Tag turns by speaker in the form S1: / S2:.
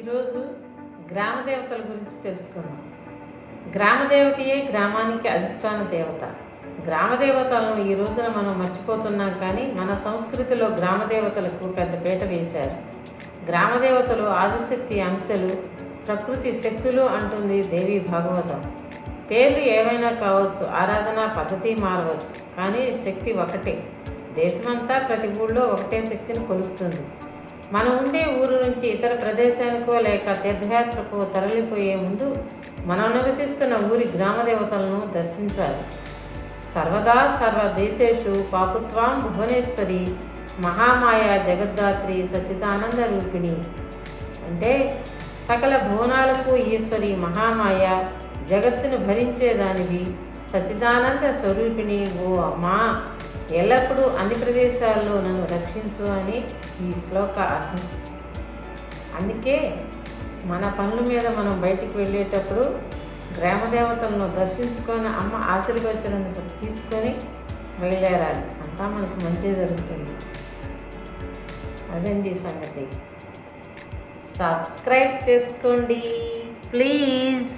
S1: ఈరోజు గ్రామ దేవతల గురించి తెలుసుకుందాం. గ్రామదేవతయే గ్రామానికి అధిష్టాన దేవత. గ్రామ దేవతలను ఈ రోజున మనం మర్చిపోతున్నాం కానీ మన సంస్కృతిలో గ్రామ దేవతలకు పెద్ద పీట వేశారు. గ్రామదేవతలు ఆదిశక్తి అంశలు ప్రకృతి శక్తులు అంటుంది దేవి భాగవతం. పేర్లు ఏమైనా కావచ్చు ఆరాధన పద్ధతి మారవచ్చు కానీ శక్తి ఒకటే. దేశమంతా ప్రతి ఊళ్ళో ఒకటే శక్తిని కొలుస్తుంది. మనం ఉండే ఊరు నుంచి ఇతర ప్రదేశానికో లేక తీర్థయాత్రకో తరలిపోయే ముందు మనం నివసిస్తున్న ఊరి గ్రామ దేవతలను దర్శించాలి. సర్వదా సర్వ దేశేషు పాపుత్వాం భువనేశ్వరి మహామాయ జగద్దాత్రి సచిదానంద రూపిణి. అంటే సకల భువనాలకు ఈశ్వరి మహామాయ జగత్తును భరించేదానివి సచిదానంద స్వరూపిణి. ఓ అమ్మా! ఎల్లప్పుడూ అన్ని ప్రదేశాల్లో నన్ను రక్షించు అని ఈ శ్లోక అర్థం. అందుకే మన పనుల మీద మనం బయటికి వెళ్ళేటప్పుడు గ్రామదేవతలను దర్శించుకొని అమ్మ ఆశీర్వచనం తీసుకొని బయలుదేరాలి. అంతా మనకు మంచి జరుగుతుంది. అదండి సంగతి. సబ్స్క్రైబ్ చేసుకోండి. ప్లీజ్.